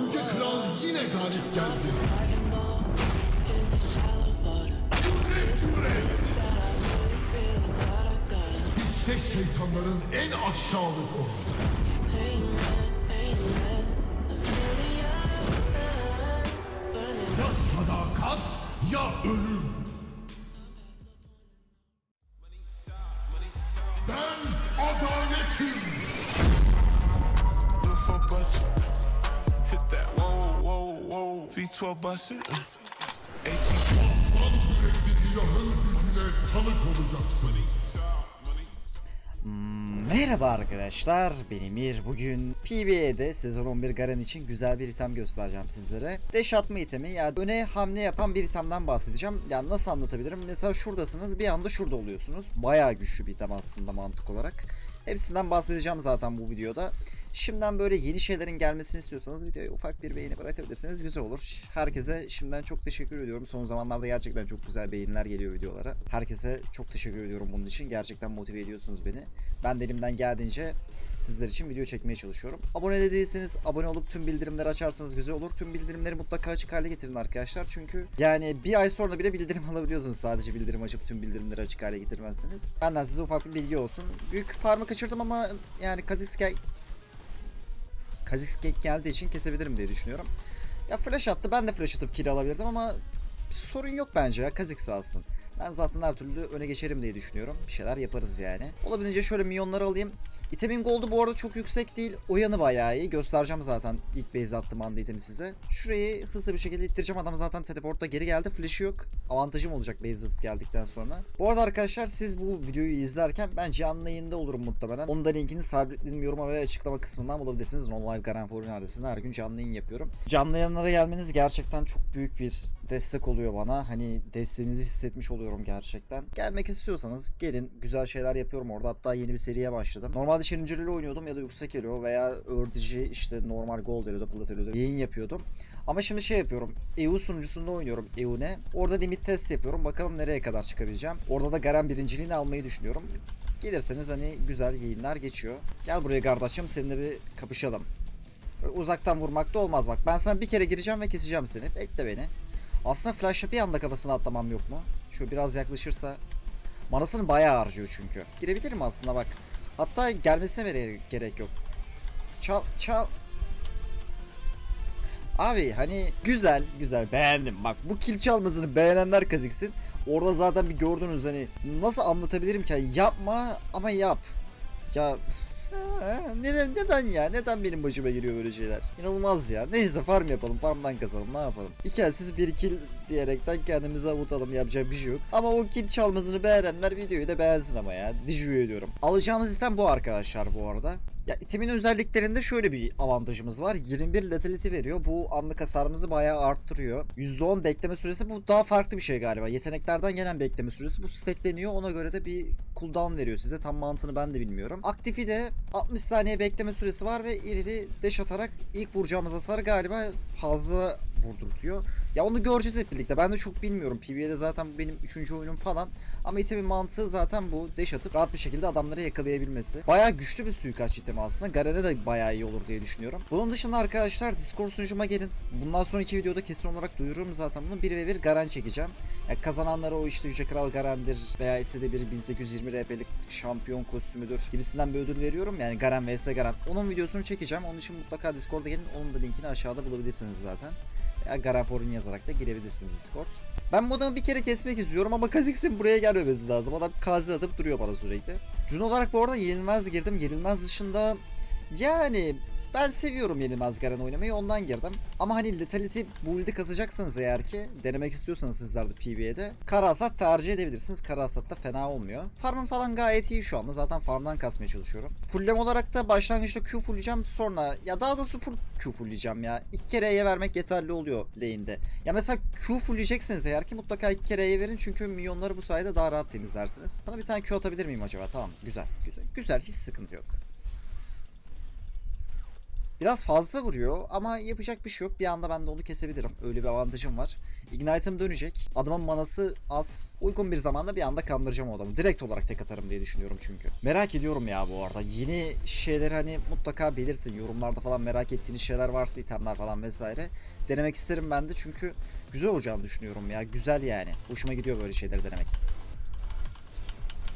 Yüce Kral yine galip geldi. Cüret cüret. İşte şeytanların en aşağılık olanı. Ya sadakat ya ölüm. Ben adaletim. V12 bust it. AP Aslan yürekli ilahın gücüne tanık olacaksın. Merhaba arkadaşlar, ben Emir. Bugün PBE'de sezon 11 Garen için güzel bir item göstereceğim sizlere. Deş atma itemi yani öne hamle yapan bir itemden bahsedeceğim. Yani nasıl anlatabilirim? Mesela şuradasınız bir anda şurada oluyorsunuz. Bayağı güçlü bir item aslında mantık olarak. Hepsinden bahsedeceğim zaten bu videoda. Şimdiden böyle yeni şeylerin gelmesini istiyorsanız videoya ufak bir beğeni bırakabilirseniz güzel olur. Herkese şimdiden çok teşekkür ediyorum. Son zamanlarda gerçekten çok güzel beğeniler geliyor videolara. Herkese çok teşekkür ediyorum bunun için. Gerçekten motive ediyorsunuz beni. Ben de elimden geldiğince sizler için video çekmeye çalışıyorum. Abone de değilseniz abone olup tüm bildirimleri açarsanız güzel olur. Tüm bildirimleri mutlaka açık hale getirin arkadaşlar. Çünkü yani bir ay sonra bile bildirim alabiliyorsunuz. Sadece bildirim açıp tüm bildirimleri açık hale getirmezseniz. Benden size ufak bir bilgi olsun. Büyük farmı kaçırdım ama yani Kazix'e Kazix geldiği için kesebilirim diye düşünüyorum. Ya flash attı ben de flash atıp kill alabilirdim ama sorun yok bence ya Kazix alsın. Ben zaten her türlü öne geçerim diye düşünüyorum. Bir şeyler yaparız yani. Olabildiğince şöyle milyonları alayım. İtemin gold'u bu arada çok yüksek değil. O bayağı iyi. Göstereceğim zaten ilk base attığım anda itemi size. Şurayı hızlı bir şekilde ittireceğim. Adam zaten teleportta geri geldi. Flash'ı yok. Avantajım olacak base atıp geldikten sonra. Bu arada arkadaşlar siz bu videoyu izlerken ben canlı yayında olurum muhtemelen. Onun da linkini sabitlediğim yoruma ve açıklama kısmından bulabilirsiniz. Non Live Garan Forum her gün canlı yayın yapıyorum. Canlı yayınlara gelmeniz gerçekten çok büyük bir destek oluyor bana. Hani desteğinizi hissetmiş oluyorum gerçekten. Gelmek istiyorsanız gelin. Güzel şeyler yapıyorum orada. Hatta yeni bir seriye başladım. Normalde Challenger'lı oynuyordum ya da yüksek elo veya öğretici işte normal gold elo'da plat elo'da yayın yapıyordum. Ama şimdi şey yapıyorum. EU sunucusunda oynuyorum EU'ne. Orada limit test yapıyorum. Bakalım nereye kadar çıkabileceğim. Orada da Garen birinciliğini almayı düşünüyorum. Gelirseniz hani güzel yayınlar geçiyor. Gel buraya kardeşim seninle bir kapışalım. Uzaktan vurmak da olmaz bak. Ben sana bir kere gireceğim ve keseceğim seni. Bekle beni. Aslında flash'la bir anda kafasına atlamam yok mu? Şöyle biraz yaklaşırsa. Manasını bayağı harcıyor çünkü. Girebilirim aslında bak. Hatta gelmesine bile gerek yok. Çal çal. Abi hani güzel güzel beğendim. Bak bu kill çalmasını beğenenler kazıksın. Orada zaten bir gördünüz hani nasıl anlatabilirim ki yapma ama yap. Ya Neden neden ya? Neden benim başıma geliyor böyle şeyler? İnanılmaz ya. Neyse farm yapalım. Farmdan kazalım. Ne yapalım? Asist bir kill diyerekten kendimizi avutalım. Yapacak bir şey yok. Ama o kill çalmasını beğenenler videoyu da beğensin ama ya. Dijuyu ediyorum. Alacağımız sistem bu arkadaşlar bu arada. Ya itimin özelliklerinde şöyle bir avantajımız var. 21 letality veriyor. Bu anlık hasarımızı bayağı arttırıyor. %10 bekleme süresi bu daha farklı bir şey galiba. Yeteneklerden gelen bekleme süresi bu stackleniyor. Ona göre de bir cooldown veriyor size. Tam mantığını ben de bilmiyorum. Aktifi de 60 saniye bekleme süresi var ve ileri deş atarak ilk vuracağımız hasarı galiba fazla vurdurtuyor. Ya onu göreceğiz hep birlikte. Ben de çok bilmiyorum. PvE'de zaten benim 3. oyunum falan. Ama itemin mantığı zaten bu. Deş atıp rahat bir şekilde adamları yakalayabilmesi. Bayağı güçlü bir suikast itemi aslında. Garen'e de bayağı iyi olur diye düşünüyorum. Bunun dışında arkadaşlar Discord sunucuma gelin. Bundan sonraki videoda kesin olarak duyururum zaten bunu. 1 ve 1 Garen çekeceğim. Ya kazananlara o işte Yüce Kral Garen'dir veya ise de bir 1820 RP'lik şampiyon kostümüdür gibisinden bir ödül veriyorum. Yani Garen vs Garen. Onun videosunu çekeceğim. Onun için mutlaka Discord'a gelin. Onun da linkini aşağıda bulabilirsiniz zaten. Ya Garafor'un yazarak da girebilirsiniz Discord. Ben bu adamı bir kere kesmek istiyorum ama Kha'Zix'in buraya gelmemesi lazım. Adam kazi atıp duruyor bana sürekli. Jun olarak bu arada yenilmez girdim. Yenilmez dışında yani ben seviyorum yenilmez Garen oynamayı ondan girdim. Ama hani Lethality build'i kazacaksanız eğer ki denemek istiyorsanız sizler de PvE'de Kara Hasat tercih edebilirsiniz. Kara da fena olmuyor. Farmım falan gayet iyi şu anda. Zaten farmdan kasmaya çalışıyorum. Fulllem olarak da başlangıçta Q fullleyeceğim sonra ya daha doğrusu full Q fullleyeceğim ya. İki kere E'ye vermek yeterli oluyor lane'de. Ya mesela Q fullleyeceksiniz eğer ki mutlaka iki kere E'ye verin çünkü milyonları bu sayede daha rahat temizlersiniz. Sana bir tane Q atabilir miyim acaba? Tamam güzel güzel. Güzel hiç sıkıntı yok. Biraz fazla vuruyor ama yapacak bir şey yok. Bir anda ben de onu kesebilirim. Öyle bir avantajım var. Ignite'ım dönecek. Adamın manası az. Uygun bir zamanda bir anda kandıracağım o adamı. Direkt olarak tek atarım diye düşünüyorum çünkü. Merak ediyorum ya bu arada. Yeni şeyleri hani mutlaka belirtin. Yorumlarda falan merak ettiğiniz şeyler varsa itemler falan vesaire. Denemek isterim ben de çünkü güzel olacağını düşünüyorum ya. Güzel yani. Hoşuma gidiyor böyle şeyleri denemek.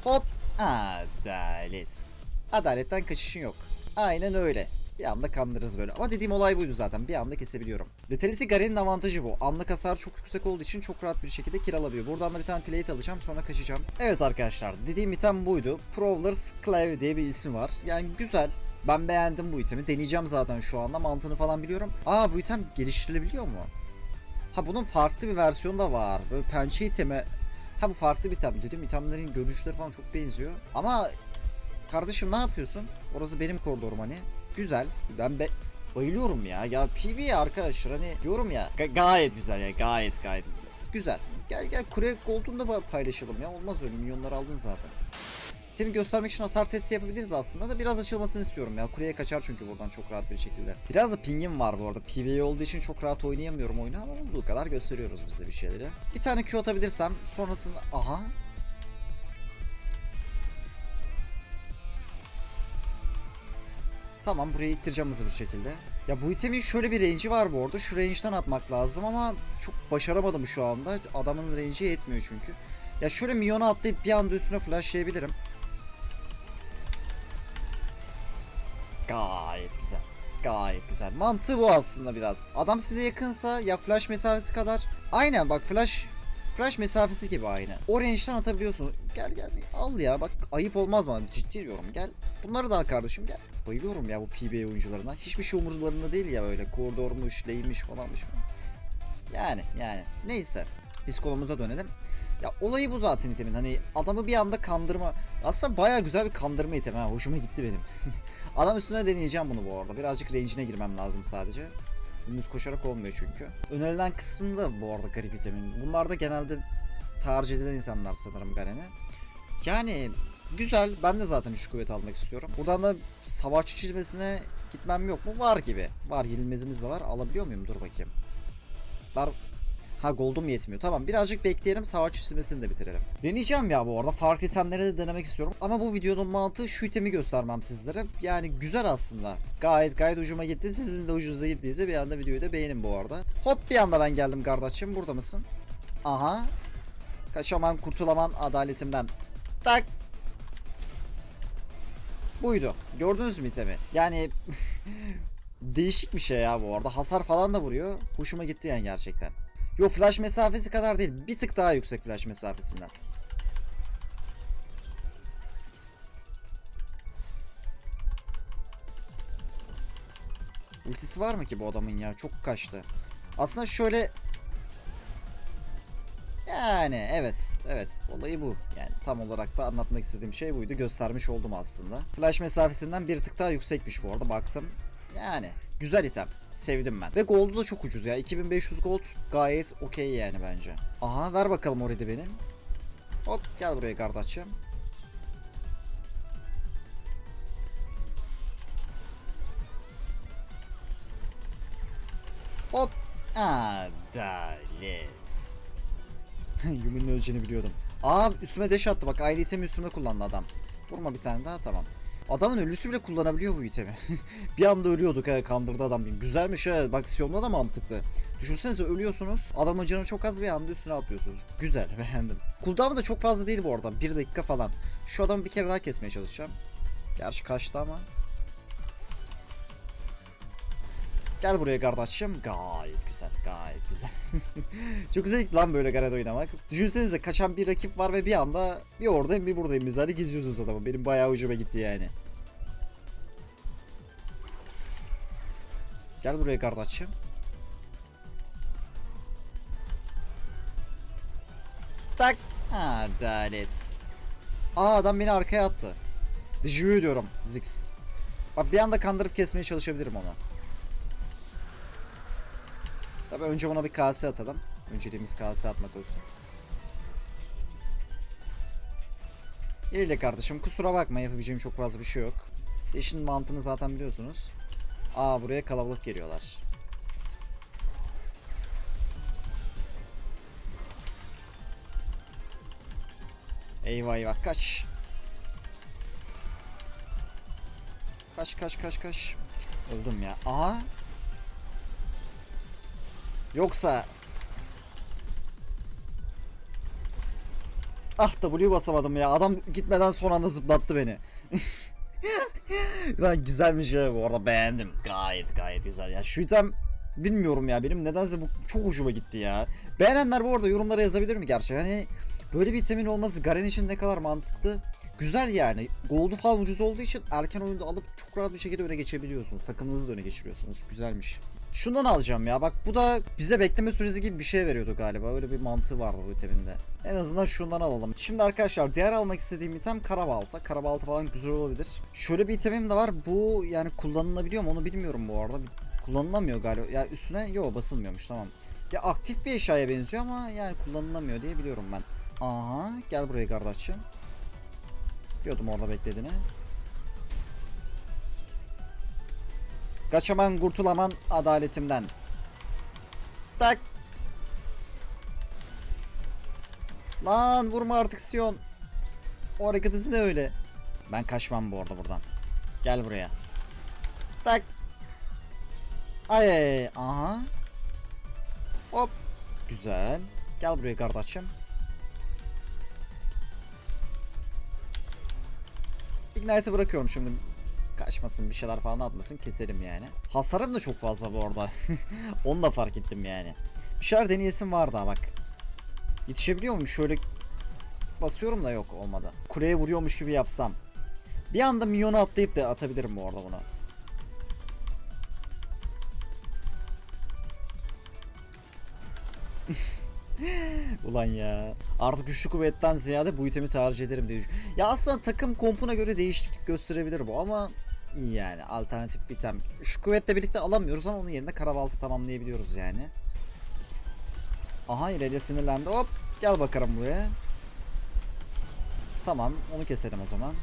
Hop. Adalet. Adaletten kaçışın yok. Aynen öyle. Bir anda kandırırız böyle. Ama dediğim olay buydu zaten. Bir anda kesebiliyorum. Lethality Garen'in avantajı bu. Anlık hasar çok yüksek olduğu için çok rahat bir şekilde kill alabiliyor. Buradan da bir tane plate alacağım sonra kaçacağım. Evet arkadaşlar dediğim item buydu. Prowler's Clave diye bir ismi var. Yani güzel. Ben beğendim bu itemi. Deneyeceğim zaten şu anda. Mantığını falan biliyorum. Aa bu item geliştirilebiliyor mu? Ha bunun farklı bir versiyonu da var. Böyle pençe itemi. Ha bu farklı bir item. Dedim itemlerin görünüşleri falan çok benziyor. Ama kardeşim ne yapıyorsun? Orası benim koridorum hani. Güzel. Ben be bayılıyorum ya. Ya PvE arkadaşlar hani diyorum ya ga- gayet güzel ya. Gayet gayet güzel. Gel gel kure Gold'unu da paylaşalım ya. Olmaz öyle milyonları aldın zaten. İtemi göstermek için hasar testi yapabiliriz aslında da biraz açılmasını istiyorum ya. Kureye kaçar çünkü buradan çok rahat bir şekilde. Biraz da pingim var bu arada. PvE olduğu için çok rahat oynayamıyorum oyunu ama olduğu kadar gösteriyoruz biz de bir şeyleri. Bir tane Q atabilirsem sonrasında... Aha Tamam buraya ittireceğim hızlı bir şekilde. Ya bu itemin şöyle bir range'i var bu arada. Şu range'den atmak lazım ama çok başaramadım şu anda. Adamın range'i yetmiyor çünkü. Ya şöyle milyona atlayıp bir anda üstüne flashlayabilirim. Gayet güzel. Gayet güzel. Mantığı bu aslında biraz. Adam size yakınsa ya flash mesafesi kadar. Aynen bak flash Flash mesafesi gibi aynı. O range'den atabiliyorsun. Gel gel al ya bak ayıp olmaz mı? Ciddi diyorum gel. Bunları da al kardeşim gel. Bayılıyorum ya bu PB oyuncularına. Hiçbir şey umurlarında değil ya böyle koridormuş, lane'miş falanmış falan. Yani yani neyse. Biz konumuza dönelim. Ya olayı bu zaten itemin. Hani adamı bir anda kandırma. Aslında baya güzel bir kandırma itemi ha. Hoşuma gitti benim. Adam üstüne deneyeceğim bunu bu arada. Birazcık range'ine girmem lazım sadece. Dümdüz koşarak olmuyor çünkü. Önerilen kısmı da bu arada garip itemin. Bunlar da genelde tercih edilen insanlar sanırım Garen'e. Yani güzel. Ben de zaten 3 kuvvet almak istiyorum. Buradan da savaşçı çizmesine gitmem yok mu? Var gibi. Var yenilmezimiz de var. Alabiliyor muyum? Dur bakayım. Var. Ha gold'um yetmiyor. Tamam birazcık bekleyelim savaş çizmesini de bitirelim. Deneyeceğim ya bu arada. Farklı itemleri de denemek istiyorum. Ama bu videonun mantığı şu itemi göstermem sizlere. Yani güzel aslında. Gayet gayet ucuma gitti. Sizin de ucunuza gittiyse bir anda videoyu da beğenin bu arada. Hop bir anda ben geldim kardeşim. Burada mısın? Aha. Kaçaman kurtulaman adaletimden. Tak. Buydu. Gördünüz mü itemi? Yani değişik bir şey ya bu arada. Hasar falan da vuruyor. Hoşuma gitti yani gerçekten. Yo flash mesafesi kadar değil. Bir tık daha yüksek flash mesafesinden. Ultisi var mı ki bu adamın ya? Çok kaçtı. Aslında şöyle yani evet evet olayı bu. Yani tam olarak da anlatmak istediğim şey buydu. Göstermiş oldum aslında. Flash mesafesinden bir tık daha yüksekmiş bu arada baktım. Yani güzel item. Sevdim ben. Ve gold'u da çok ucuz ya. 2500 gold gayet okey yani bence. Aha ver bakalım orada benim. Hop gel buraya kardeşim. Hop. Adalet. Yumi'nin öleceğini biliyordum. Aa üstüme deş attı bak aynı itemi üstüme kullandı adam. Vurma bir tane daha tamam. Adamın ölüsü bile kullanabiliyor bu itemi. bir anda ölüyorduk ha kandırdı adam. Güzelmiş ha bak Sion'da da mantıklı. Düşünsenize ölüyorsunuz adamın canı çok az bir anda üstüne atlıyorsunuz. Güzel beğendim. Cooldown da çok fazla değil bu arada 1 dakika falan. Şu adamı bir kere daha kesmeye çalışacağım. Gerçi kaçtı ama. Gel buraya kardeşim. Gayet güzel, gayet güzel. Çok zevkli lan böyle Garad oynamak. Düşünsenize kaçan bir rakip var ve bir anda bir oradayım bir buradayım misali geziyorsunuz adamı. Benim bayağı ucuma gitti yani. Gel buraya kardeşim. Tak. Adalet. Aa adam beni arkaya attı. Dijüğü diyorum Zix. Bak bir anda kandırıp kesmeye çalışabilirim onu. Tabi önce ona bir kase atalım. Önceliğimiz kase atmak olsun. İyiyle kardeşim kusura bakma yapabileceğim çok fazla bir şey yok. İşin mantığını zaten biliyorsunuz. Aa buraya kalabalık geliyorlar. Eyvah eyvah kaç. Kaç kaç kaç kaç. Cık, öldüm ya. Aha. Yoksa Ah W basamadım ya. Adam gitmeden son anda zıplattı beni. Lan güzelmiş ya bu arada beğendim. Gayet gayet güzel ya. Şu item bilmiyorum ya benim nedense bu çok hoşuma gitti ya. Beğenenler bu arada yorumlara yazabilir mi gerçekten? Hani böyle bir itemin olması Garen için ne kadar mantıklı. Güzel yani. Gold'u falan ucuz olduğu için erken oyunda alıp çok rahat bir şekilde öne geçebiliyorsunuz. Takımınızı da öne geçiriyorsunuz. Güzelmiş. Şundan alacağım ya. Bak bu da bize bekleme süresi gibi bir şey veriyordu galiba. Öyle bir mantığı vardı bu iteminde. En azından şundan alalım. Şimdi arkadaşlar diğer almak istediğim item karabalta. Karabalta falan güzel olabilir. Şöyle bir itemim de var. Bu yani kullanılabiliyor mu onu bilmiyorum bu arada. Kullanılamıyor galiba. Ya üstüne yok basılmıyormuş tamam. Ya aktif bir eşyaya benziyor ama yani kullanılamıyor diye biliyorum ben. Aha gel buraya kardeşim. Diyordum orada beklediğini. Kaçaman kurtulaman adaletimden. Tak. Lan vurma artık Sion. O hareket ne öyle? Ben kaçmam bu arada buradan. Gel buraya. Tak. Ay. aha. Hop. Güzel. Gel buraya kardeşim. Ignite'ı bırakıyorum şimdi. Kaçmasın bir şeyler falan atmasın keserim yani. Hasarım da çok fazla bu arada. Onu da fark ettim yani. Bir şeyler deneyesim vardı ha bak. Yetişebiliyor muyum? Şöyle basıyorum da yok olmadı. Kuleye vuruyormuş gibi yapsam. Bir anda minyonu atlayıp da atabilirim bu arada buna. Ulan ya. Artık güçlü kuvvetten ziyade bu itemi tercih ederim diye düşün- Ya aslında takım kompuna göre değişiklik gösterebilir bu ama iyi yani alternatif bir item. Şu kuvvetle birlikte alamıyoruz ama onun yerine karabaltı tamamlayabiliyoruz yani. Aha İrelia sinirlendi. Hop gel bakalım buraya. Tamam onu keselim o zaman.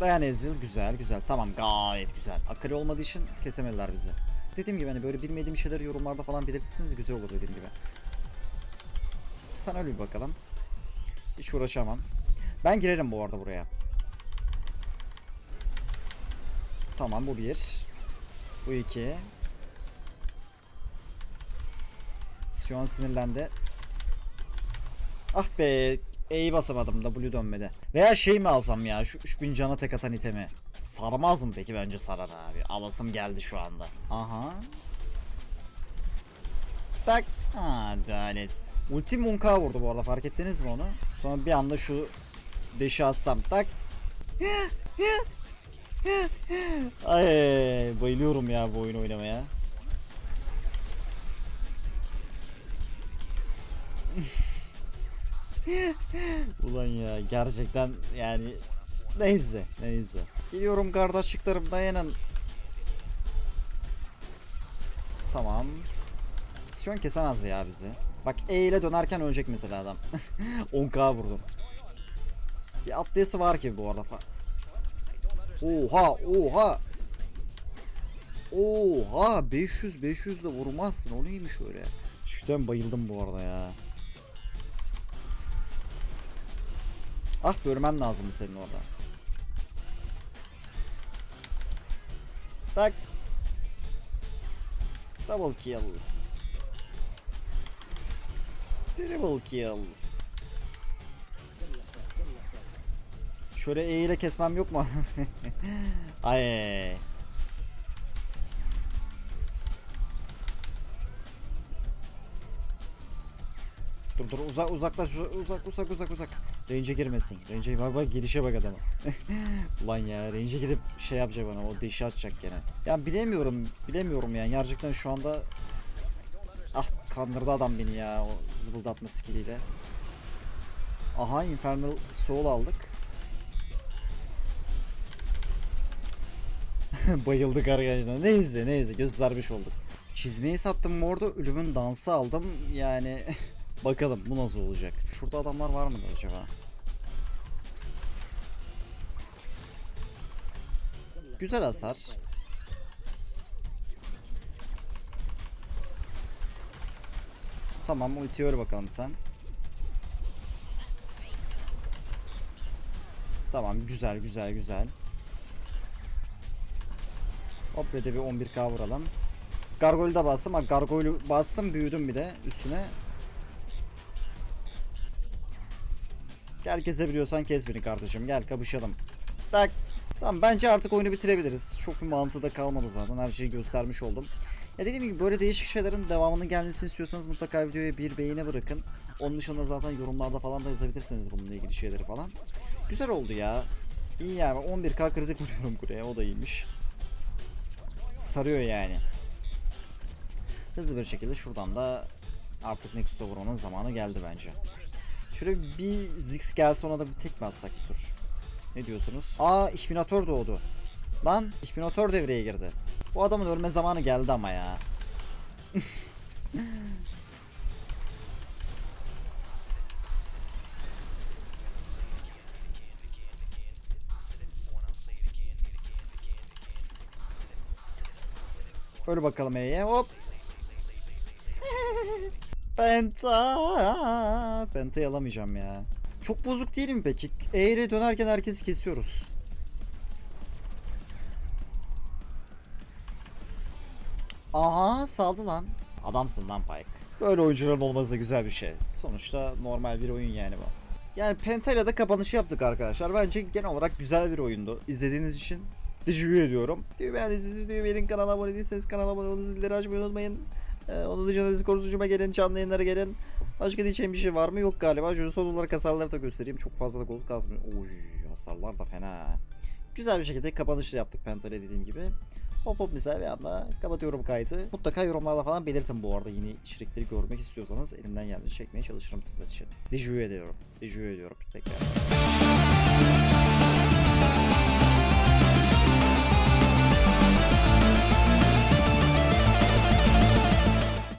Dayan Ezreal güzel güzel tamam gayet güzel. Akali olmadığı için kesemediler bizi. Dediğim gibi hani böyle bilmediğim şeyleri yorumlarda falan belirtirseniz güzel olur dediğim gibi. Sana öyle bir bakalım. Hiç uğraşamam. Ben girerim bu arada buraya. Tamam bu bir. Bu iki. Sion sinirlendi. Ah be. E'yi basamadım. W dönmedi. Veya şey mi alsam ya? Şu 3000 cana tek atan itemi. Sarmaz mı peki? Bence sarar abi. Alasım geldi şu anda. Aha. Tak. Adalet. Ulti Munk'a vurdu bu arada fark ettiniz mi onu? Sonra bir anda şu deşi atsam tak. Ay bayılıyorum ya bu oyunu oynamaya. Ulan ya gerçekten yani neyse neyse. Geliyorum kardeşliklerim dayanın. Tamam. Sion kesemez ya bizi. Bak E ile dönerken ölecek mesela adam. 10k vurdum. Bir atlayası var ki bu arada. Oha oha. Oha 500 500 de vurmazsın o neymiş öyle. Şuradan bayıldım bu arada ya. Ah bölmen lazım senin orada. Tak. Double kill. Triple kill. Şöyle E kesmem yok mu? Ay. Dur dur uzak uzaklaş uzak uzak uzak uzak. Range'e girmesin. Range'e bak bak gelişe bak adama. Ulan ya range'e girip şey yapacak bana o deşi atacak gene. Ya bilemiyorum bilemiyorum yani gerçekten şu anda Ah kandırdı adam beni ya o zıbıldatma skilliyle. Aha Infernal Soul aldık. Bayıldık arkadaşlar. Neyse neyse göstermiş olduk. Çizmeyi sattım bu arada ölümün dansı aldım. Yani bakalım bu nasıl olacak. Şurada adamlar var mıdır acaba? Güzel hasar. Tamam ultiye öyle bakalım sen. Tamam güzel güzel güzel. Hop bir de bir 11k vuralım. Gargoyle'u da bastım. Ha, Gargoyle'u bastım büyüdüm bir de üstüne. Gel kesebiliyorsan kes beni kardeşim. Gel kapışalım. Tak. Tamam bence artık oyunu bitirebiliriz. Çok bir mantığı da kalmadı zaten. Her şeyi göstermiş oldum. Ya dediğim gibi böyle değişik şeylerin devamının gelmesini istiyorsanız mutlaka videoya bir beğeni bırakın. Onun dışında zaten yorumlarda falan da yazabilirsiniz bununla ilgili şeyleri falan. Güzel oldu ya. İyi yani 11k kritik vuruyorum buraya o da iyiymiş. Sarıyor yani. Hızlı bir şekilde şuradan da artık Nexus'a vurmanın zamanı geldi bence. Şöyle bir Ziggs gelse ona da bir tek mi atsak bir? Ne diyorsunuz? Aa İhminatör doğdu. Lan İhminatör devreye girdi. Bu adamın ölme zamanı geldi ama ya. Öyle bakalım E'ye hop. Penta. Penta'yı alamayacağım ya. Çok bozuk değil mi peki? E'ye dönerken herkesi kesiyoruz. Aha saldı lan. Adamsın lan Pike. Böyle oyuncuların olması da güzel bir şey. Sonuçta normal bir oyun yani bu. Yani Penta'yla da kapanışı yaptık arkadaşlar. Bence genel olarak güzel bir oyundu. İzlediğiniz için teşekkür ediyorum. Videoyu beğendiyseniz videoyu beğenin. Kanala abone değilseniz kanala abone olun. Zilleri açmayı unutmayın. Ee, onun dışında Discord sunucuma gelin. Canlı yayınlara gelin. Başka diyeceğim bir şey var mı? Yok galiba. Şöyle son olarak hasarları da göstereyim. Çok fazla da gold kasmıyor. Oy hasarlar da fena. Güzel bir şekilde kapanışı yaptık Penta'yla dediğim gibi. Hop hop misal bir anda kapatıyorum kaydı. Mutlaka yorumlarda falan belirtin bu arada yeni içerikleri görmek istiyorsanız elimden geldiğince çekmeye çalışırım sizler için. Dejuve ediyorum. Dejuve ediyorum tekrar.